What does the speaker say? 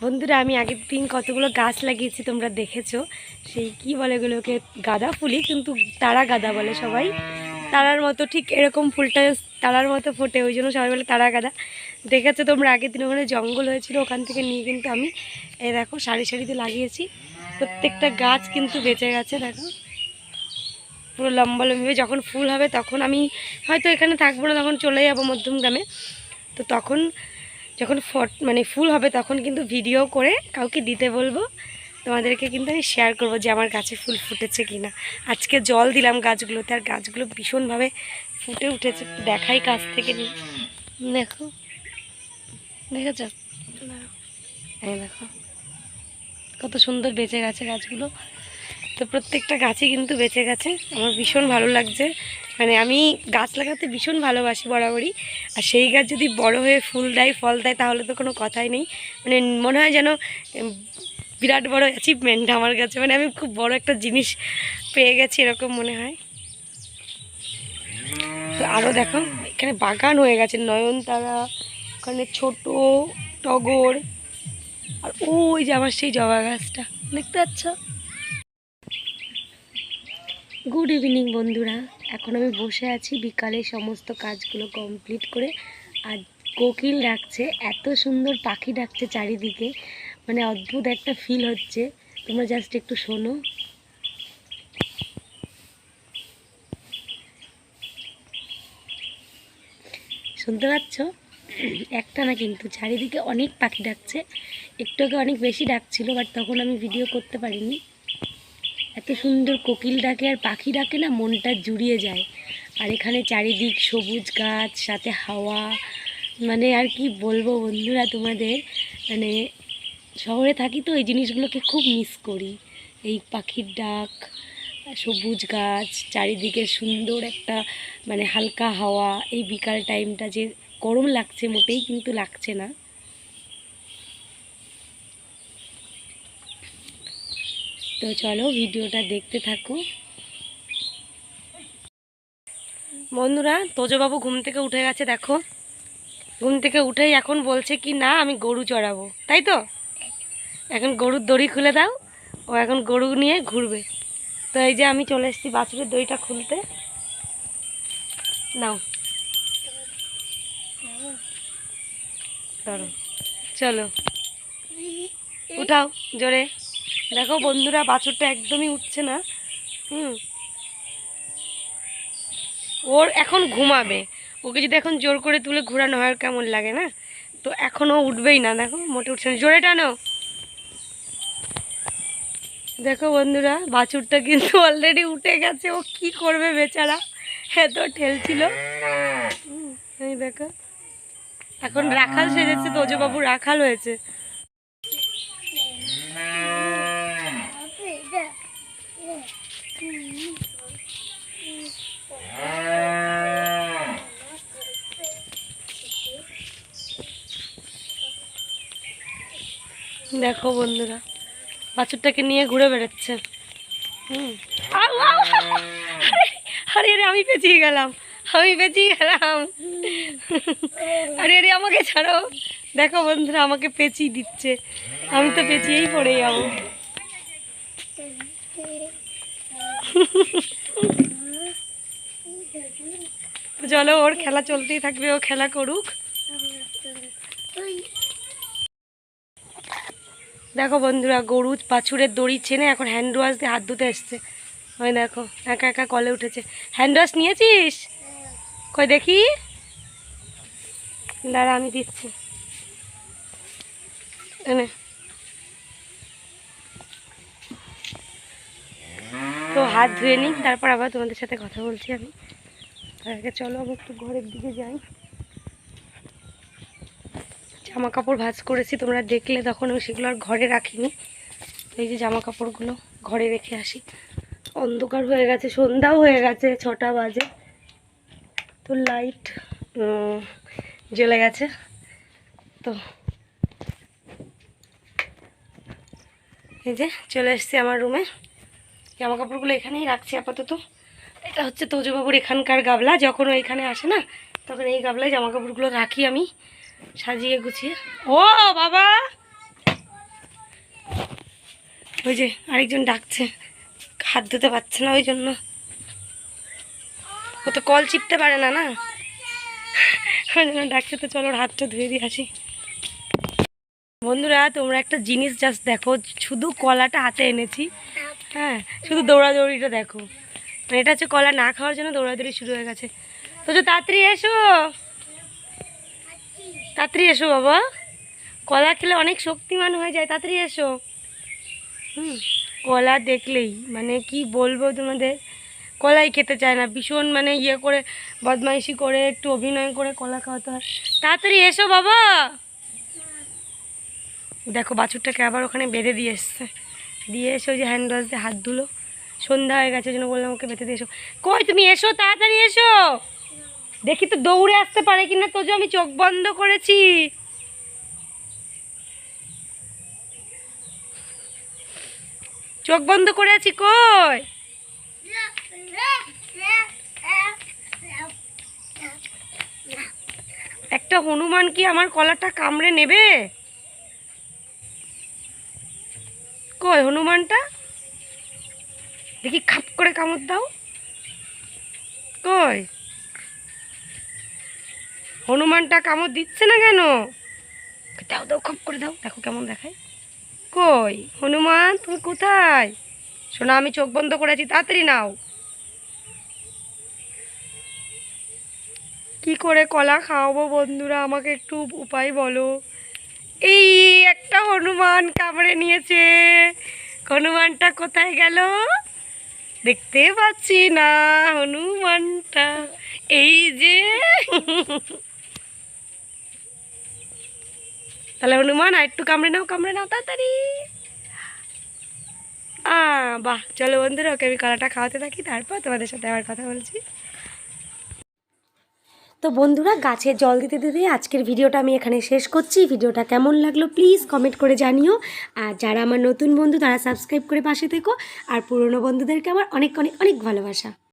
বন্ধুরা, আমি আগের দিন কতগুলো গাছ লাগিয়েছি তোমরা দেখেছ। সেই কি বলে এগুলোকে? গাঁদা ফুলই কিন্তু তারা গাঁদা বলে সবাই। তারার মতো ঠিক এরকম ফুলটা তারার মতো ফোটে, ওই জন্য সবাই বলে তারা গাঁদা। দেখেছ তোমরা, আগের দিন ওখানে জঙ্গল হয়েছিল, ওখান থেকে নিয়ে কিন্তু আমি এই দেখো, সারি সারিতে লাগিয়েছি। প্রত্যেকটা গাছ কিন্তু বেঁচে গেছে, দেখো। পুরো লম্বা লম্বি যখন ফুল হবে তখন আমি হয়তো এখানে থাকব না, তখন চলে যাব মধ্যম গ্রামে। তো তখন যখন ফট মানে ফুল হবে তখন কিন্তু ভিডিও করে কাউকে দিতে বলব। তোমাদেরকে কিন্তু আমি শেয়ার করব যে আমার গাছে ফুল ফুটেছে কি না আজকে জল দিলাম গাছগুলোতে, আর গাছগুলো ভীষণভাবে ফুটে উঠেছে। দেখাই কাছ থেকে নিয়ে দেখো। দেখেছ? এই দেখো। কত সুন্দর বেঁচে গেছে গাছগুলো। তো প্রত্যেকটা গাছই কিন্তু বেঁচে গেছে। আমার ভীষণ ভালো লাগছে। মানে আমি গাছ লাগাতে ভীষণ ভালোবাসি বরাবরই। আর সেই গাছ যদি বড় হয়ে ফুল দেয়, ফল দেয়, তাহলে তো কোনো কথাই নেই। মানে মনে হয় যেন বিরাট বড় অ্যাচিভমেন্ট আমার কাছে। মানে আমি খুব বড় একটা জিনিস পেয়ে গেছি এরকম মনে হয়। তো আরও দেখো, এখানে বাগান হয়ে গেছে। নয়নতারা, ওখানে ছোট, টগর, আর ওই যে আমার সেই জবা গাছটা। দেখতে পাচ্ছ? গুড ইভিনিং বন্ধুরা। এখন আমি বসে আছি বিকালে সমস্ত কাজগুলো কমপ্লিট করে। আর কোকিল ডাকছে, এত সুন্দর পাখি ডাকছে চারিদিকে। মানে অদ্ভুত একটা ফিল হচ্ছে। তোমরা জাস্ট একটু শোনো। শুনতে পাচ্ছ? একটা না কিন্তু, চারিদিকে অনেক পাখি ডাকছে। একটু আগে অনেক বেশি ডাকছিল বাট তখন আমি ভিডিও করতে পারিনি। এত সুন্দর কোকিল ডাকে আর পাখি ডাকে না, মনটা জুড়িয়ে যায়। আর এখানে চারিদিক সবুজ গাছ, সাথে হাওয়া মানে আর কি বলব বন্ধুরা তোমাদের মানে শহরে থাকি তো এই জিনিসগুলোকে খুব মিস করি। এই পাখির ডাক, সবুজ গাছ, চারিদিকে সুন্দর একটা মানে হালকা হাওয়া, এই বিকাল টাইমটা যে গরম লাগছে মোটেই কিন্তু লাগছে না। তো চলো ভিডিওটা দেখতে থাকো। বন্ধুরা, তোজবাবু ঘুম থেকে উঠে গেছে, দেখো। ঘুম থেকে উঠেই এখন বলছে কি, না, আমি গরু চড়াবো। তাই তো? এখন গরুর দড়ি খুলে দাও, ও এখন গরু নিয়ে ঘুরবে। তো এই যে আমি চলে এসেছি বাছুরের দড়িটা খুলতে। নাও। ধরো। চলো। উঠাও, জোরে। দেখো বন্ধুরা বাছুরটা একদমই উঠছে না। হুম। ওর এখন ঘুমাবে। ওকে যদি এখন জোর করে তুলে ঘোরানো হয় কেমন লাগে না? তো এখনও উঠবেই না দেখো মোটে উঠছে না। জোরে টানো। দেখো বন্ধুরা বাছুরটা কিন্তু অলরেডি উঠে গেছে। ও কি করবে বেচারা? এত ঠেলছিল হুম, এই দেখো। এখন রাখাল সেজেছে তোজবাবু রাখাল হয়েছে। দেখো বন্ধুরা বাছুরটাকে নিয়ে ঘুরে বেড়াচ্ছে। আরে, আমি পেঁচিয়ে গেলাম আমি পেঁচিয়ে গেলাম। আরে আরে আমাকে ছাড়ো। দেখো বন্ধুরা আমাকে পেঁচিয়ে দিচ্ছে। আমি তো পেঁচিয়েই পড়ে যাব। চলো ওর খেলা চলতেই থাকবে ও খেলা করুক। দেখো বন্ধুরা, গরু পাছুরের দড়ি চেনে এখন হ্যান্ড ওয়াশ দিয়ে হাত ধুতে এসছে। ওই দেখো, একা একা কলে উঠেছে। হ্যান্ড ওয়াশ নিয়েছিস? কই দেখি? দাঁড়া, আমি দিচ্ছি। তো হাত ধুয়ে নিই, তারপর আবার তোমাদের সাথে কথা বলছি আমি। আগে চলো, আমি একটু ঘরের দিকে যাই। জামা কাপড় ভাজ করেছি, তোমরা দেখলে তখন আমি সেগুলো আর ঘরে রাখিনি। এই যে জামা কাপড়গুলো ঘরে রেখে আসি। অন্ধকার হয়ে গেছে, সন্ধ্যাও হয়ে গেছে, ছটা বাজে। তো লাইট জ্বলে গেছে। তো এই যে চলে এসেছি আমার রুমে। জামা কাপড়গুলো এখানেই রাখছি আপাতত। এটা হচ্ছে তোজবাবুর এখানকার গাবলা, যখন ওইখানে আসে না, তখন এই গাবলায় জামা কাপড়গুলো রাখি আমি। সাজিয়ে গুছিয়ে। ও, বাবা! ওই যে আরেকজন ডাকছে। হাত ধুতে পারছে না ওই জন্য। ও তো কল চিপতে পারে না না? ওই জন্য ডাকছে, তো চলো হাতটা ধুয়ে দিয়ে আসি। বন্ধুরা, তোমরা একটা জিনিস জাস্ট দেখো, শুধু কলাটা হাতে এনেছি। হ্যাঁ শুধু দৌড়াদৌড়িটা দেখো। মানে এটা হচ্ছে কলা না খাওয়ার জন্য দৌড়াদৌড়ি শুরু হয়ে গেছে। তো তাড়াতাড়ি এসো। তাড়াতাড়ি এসো বাবা। কলা খেলে অনেক শক্তিমান হয়ে যায়, তাড়াতাড়ি এসো। হুম, কলা দেখলেই মানে কি বলব তোমাদের? কলাই খেতে চায় না, ভীষণ মানে ইয়ে করে, বদমাইশি করে, একটু অভিনয় করে কলা খাওয়াতে হয়। তাড়াতাড়ি এসো বাবা। দেখো বাছুরটাকে আবার ওখানে বেঁধে দিয়ে এসছে। দিয়ে এসে ওই যে হ্যান্ড ওয়াশ দিয়ে হাত ধুলো। সন্ধ্যা হয়ে গেছে জন্য বললাম ওকে বেঁধে দিয়ে এসো। কই তুমি এসো, তাড়াতাড়ি এসো। দেখি তো দৌড়ে আসতে পারে কিনা তো যে আমি চোখ বন্ধ করেছি। চোখ বন্ধ করে আছি কই? একটা হনুমান কি আমার কলাটা কামড়ে নেবে? কই হনুমানটা? দেখি খাপ করে কামড় দাও। কই? হনুমানটা কামড় দিচ্ছে না কেন? দাও দাও খপ করে দাও। দেখো কেমন দেখায়। কই? হনুমান তুমি কোথায়? শোনা আমি চোখ বন্ধ করেছি তাড়াতাড়ি নাও। কি করে কলা খাওয়াবো বন্ধুরা? আমাকে একটু উপায় বলো। এই একটা হনুমান কামড়ে নিয়েছে। হনুমানটা কোথায় গেল? দেখতে পাচ্ছি না হনুমানটা। এই যে তাহলে হনুমান আর একটু কামড়ে নাও কামড়ে নাও, তাড়াতাড়ি। বাহ, চলো বন্ধুরা, ওকে আমি কলাটা খাওয়াতে থাকি, তারপর তোমাদের সাথে আবার কথা বলছি। তো বন্ধুরা, গাছে জল দিতে দিতে আজকের ভিডিওটা আমি এখানে শেষ করছি। ভিডিওটা কেমন লাগল, প্লিজ কমেন্ট করে জানিও। আর যারা আমার নতুন বন্ধু, তারা সাবস্ক্রাইব করে পাশে থেকো। আর পুরনো বন্ধুদেরকে আমার অনেক অনেক অনেক ভালোবাসা।